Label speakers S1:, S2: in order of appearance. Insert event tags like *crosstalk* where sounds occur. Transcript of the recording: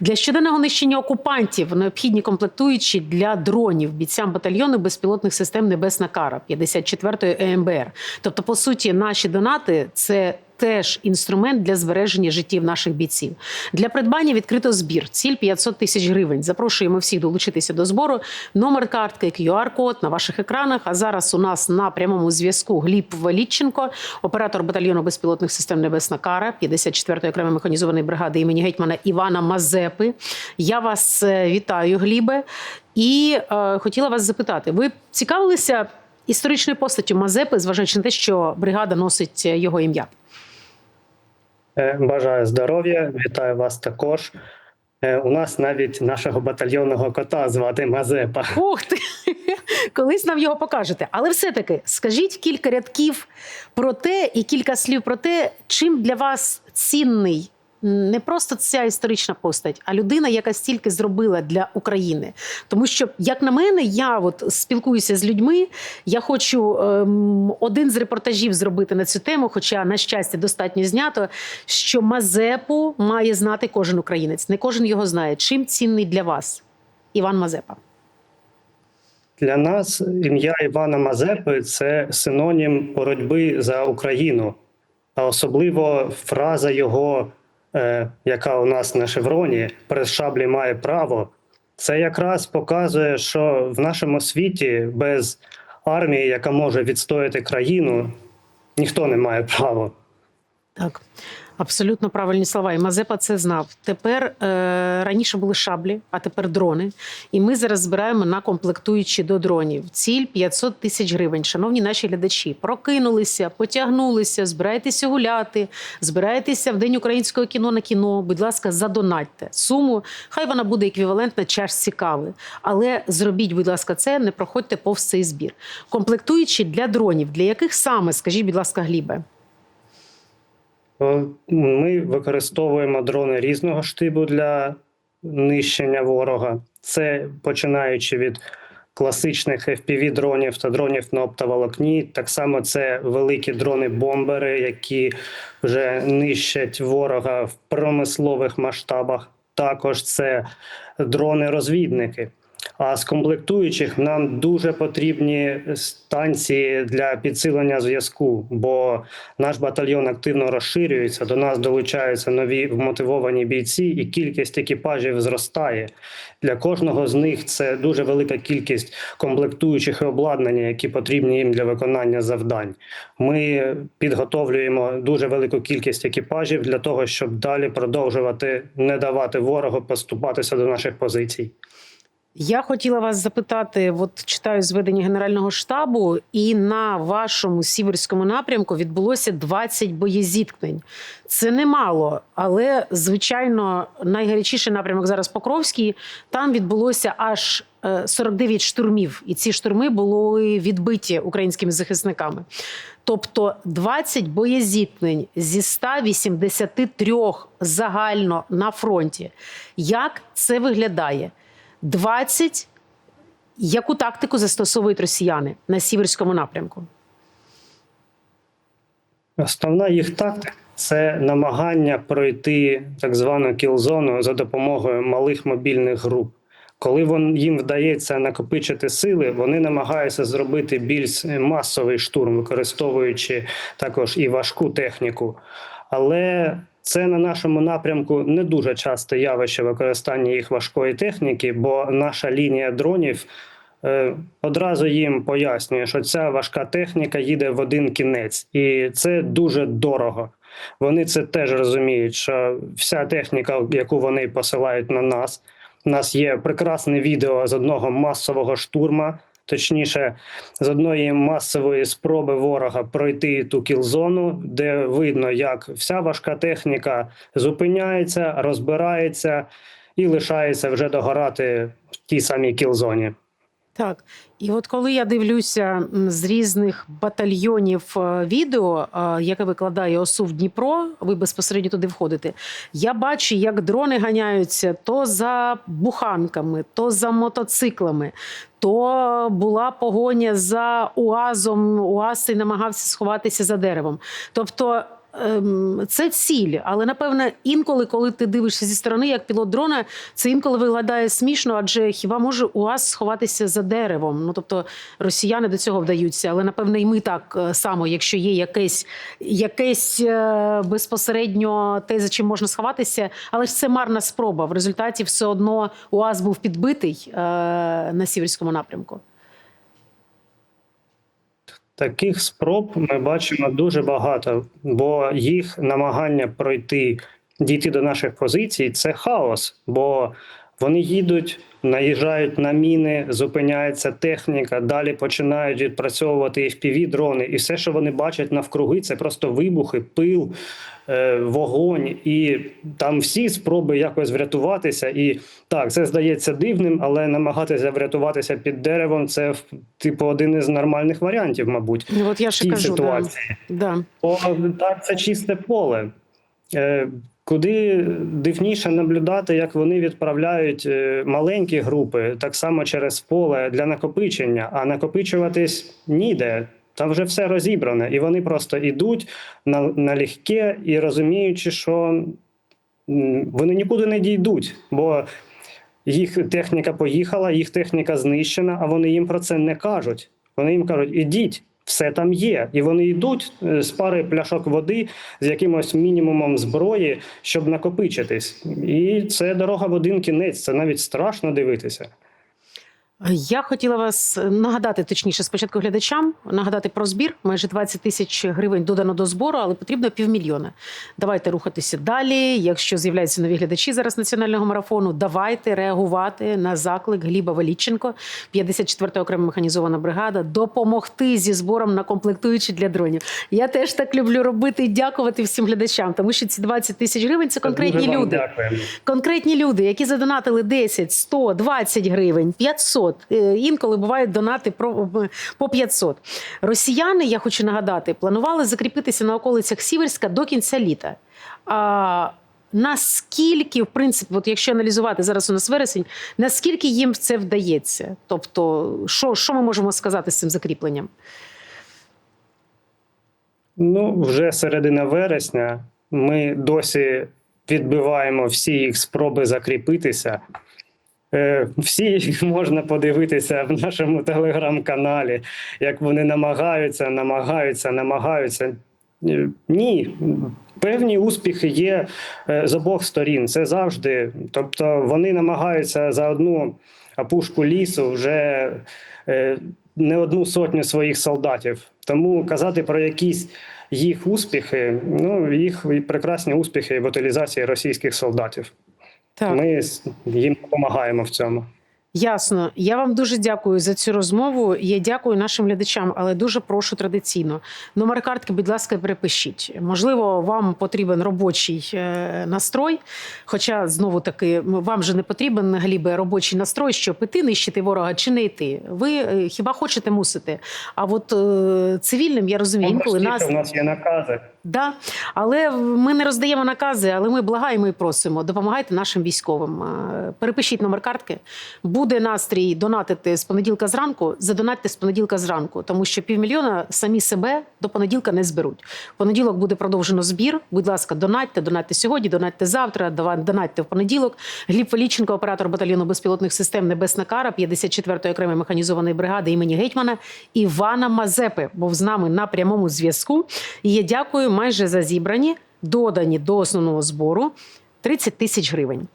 S1: Для щоденного нищення окупантів необхідні комплектуючі для дронів бійцям батальйону безпілотних систем Небесна Кара 54-ї ЕМБР. Тобто, по суті, наші донати це. Теж інструмент для збереження життів наших бійців для придбання відкрито збір. Ціль 500 тисяч гривень. Запрошуємо всіх долучитися до збору. Номер картки, QR-код на ваших екранах. А зараз у нас на прямому зв'язку Гліб Валітченко, оператор батальйону безпілотних систем Небесна Кара 54-ї окремої механізованої бригади імені гетьмана Івана Мазепи. Я вас е, вітаю, Глібе, і е, хотіла вас запитати: ви цікавилися історичною постаттю Мазепи, зважаючи на те, що бригада носить е, його ім'я?
S2: Е, Бажаю здоров'я, вітаю вас також. Е, У нас навіть нашого батальйонного кота звати Мазепа.
S1: Ух ти! Колись нам його покажете. Але все-таки скажіть кілька рядків про те і кілька слів про те, чим для вас цінний не просто ця історична постать, а людина, яка стільки зробила для України. Тому що, як на мене, я от спілкуюся з людьми. Я хочу ем, один з репортажів зробити на цю тему, хоча, на щастя, достатньо знято, що Мазепу має знати кожен українець. Не кожен його знає. Чим цінний для вас, Іван Мазепа?
S2: Для нас ім'я Івана Мазепи це синонім боротьби за Україну, а особливо фраза його, яка у нас на шевроні, при шаблі має право. Це якраз показує, що в нашому світі без армії, яка може відстояти країну, ніхто не має права.
S1: Так, абсолютно правильні слова. І Мазепа це знав. Тепер е, раніше були шаблі, а тепер дрони. І ми зараз збираємо на комплектуючі до дронів. Ціль 500 тисяч гривень. Шановні наші глядачі, прокинулися, потягнулися, збираєтеся гуляти, збираєтеся в день українського кіно на кіно. Будь ласка, задонатьте суму. Хай вона буде еквівалентна чашці кави. Але зробіть, будь ласка, це не проходьте повз цей збір. Комплектуючі для дронів, для яких саме, скажіть, будь ласка, Глібе.
S2: Е, Ми використовуємо дрони різного штибу для нищення ворога. Це починаючи від класичних fpv дронів та дронів на оптоволокні. Так само це великі дрони-бомбери, які вже нищать ворога в промислових масштабах. Також це дрони-розвідники. А з комплектуючих нам дуже потрібні станції для підсилення зв'язку, бо наш батальйон активно розширюється. До нас долучаються нові вмотивовані бійці, і кількість екіпажів зростає. Для кожного з них це дуже велика кількість комплектуючих і обладнання, які потрібні їм для виконання завдань. Ми підготовлюємо дуже велику кількість екіпажів для того, щоб далі продовжувати не давати ворогу поступатися до наших позицій.
S1: Я хотіла вас запитати: от читаю зведення Генерального штабу, і на вашому сіверському напрямку відбулося 20 боєзіткнень. Це немало, але звичайно найгарячіший напрямок зараз Покровський. Там відбулося аж е, 49 штурмів, і ці штурми були відбиті українськими захисниками. Тобто 20 боєзіткнень зі 183 загально на фронті. Як це виглядає? 20. Яку тактику застосовують росіяни на сіверському напрямку?
S2: Основна їх тактика це намагання пройти так звану кілзону за допомогою малих мобільних груп. Коли вон, їм вдається накопичити сили, вони намагаються зробити більш масовий штурм, використовуючи також і важку техніку. Але це на нашому напрямку не дуже часте явище використання їх важкої техніки, бо наша лінія дронів е, одразу їм пояснює, що ця важка техніка їде в один кінець, і це дуже дорого. Вони це теж розуміють, що вся техніка, яку вони посилають на нас. У нас є прекрасне відео з одного масового штурма, точніше, з одної масової спроби ворога пройти ту кілзону, де видно, як вся важка техніка зупиняється, розбирається і лишається вже догорати в тій самій кілзоні.
S1: Так, і от коли я дивлюся з різних батальйонів е, відео, е, яке викладає ОСУ в Дніпро, ви безпосередньо туди входите. Я бачу, як дрони ганяються то за буханками, то за мотоциклами, то була погоня за УАЗом. УАЗ і намагався сховатися за деревом. Тобто це ціль, але напевне, інколи, коли ти дивишся зі сторони, як пілот дрона, це інколи виглядає смішно, адже хіба може УАЗ сховатися за деревом? Ну тобто росіяни до цього вдаються, але напевне і ми так е, само, якщо є якесь, якесь е, безпосередньо те, за чим можна сховатися, але ж це марна спроба. В результаті все одно УАЗ був підбитий е, на сіверському напрямку.
S2: Таких спроб ми бачимо дуже багато, бо їх намагання пройти, дійти до наших позицій це хаос. Бо вони їдуть, наїжджають на міни, зупиняється техніка, далі починають відпрацьовувати fpv дрони, і все, що вони бачать навкруги, це просто вибухи, пил, е, вогонь, і там всі спроби якось врятуватися. І так, це здається дивним, але намагатися врятуватися під деревом це типу один із нормальних варіантів, мабуть.
S1: Ну, От я
S2: В
S1: ще кажу,
S2: ситуації.
S1: Да.
S2: Бо так, це чисте поле. Куди дивніше наблюдати, як вони відправляють е, маленькі групи, так само через поле для накопичення, а накопичуватись ніде. Там вже все розібране, і вони просто йдуть на, на легке і розуміючи, що вони нікуди не дійдуть, бо їх техніка поїхала, їх техніка знищена, а вони їм про це не кажуть. Вони їм кажуть: ідіть, все там є. І вони йдуть е, з пари пляшок води з якимось мінімумом зброї, щоб накопичитись. І це дорога в один кінець. Це навіть страшно дивитися.
S1: Я хотіла вас нагадати, точніше, спочатку глядачам, нагадати про збір. Майже 20 тисяч гривень додано до збору, але потрібно півмільйона. Давайте рухатися далі. Якщо з'являються нові глядачі зараз національного марафону, давайте реагувати на заклик Гліба Веліченко, 54-та окрема механізована бригада, допомогти зі збором на комплектуючі для дронів. Я теж так люблю робити і дякувати всім глядачам, тому що ці 20 тисяч гривень це конкретні люди.
S2: Дякуємо.
S1: Конкретні люди, які задонатили 10, 100, 20 гривень, 500. Е, Інколи бувають донати по 500. Росіяни, я хочу нагадати, планували закріпитися на околицях Сіверська до кінця літа. А, Наскільки, в принципі, от якщо аналізувати зараз у нас вересень, наскільки їм це вдається? Тобто, що, що ми можемо сказати з цим закріпленням?
S2: Ну, вже середина вересня. Ми досі відбиваємо всі їх спроби закріпитися. Е, Всі *laughs* можна подивитися в нашому телеграм-каналі, як вони намагаються, намагаються, намагаються. Е, Ні, певні успіхи є е, з обох сторін. Це завжди. Тобто вони намагаються за одну опушку лісу вже не одну сотню своїх солдатів. Тому казати про якісь їх успіхи, ну їх прекрасні успіхи в утилізації російських солдатів.
S1: Так.
S2: Ми їм допомагаємо в цьому.
S1: Ясно. Я вам дуже дякую за цю розмову. Я дякую нашим глядачам, але дуже прошу традиційно. Номер картки, будь ласка, перепишіть. Можливо, вам потрібен робочий е, настрой. Хоча знову таки вам же не потрібен глібе робочий настрой, щоб іти нищити ворога чи не йти. Ви е, хіба хочете мусити? А от е, цивільним я розумію, інколи нас
S2: у нас є накази.
S1: Да, але ми не роздаємо накази, але ми благаємо і просимо. Допомагайте нашим військовим. Е, Перепишіть номер картки. Буде настрій донатити з понеділка зранку. Задонатьте з понеділка зранку, тому що півмільйона самі себе до понеділка не зберуть. Понеділок буде продовжено збір. Будь ласка, донатьте, донатьте сьогодні, донатьте завтра, донатьте в понеділок. Гліб Веліченко, оператор батальйону безпілотних систем Небесна Кара, 54-ї окремої механізованої бригади імені гетьмана Івана Мазепи був з нами на прямому зв'язку. І я дякую майже за зібрані, додані до основного збору 30 тисяч гривень.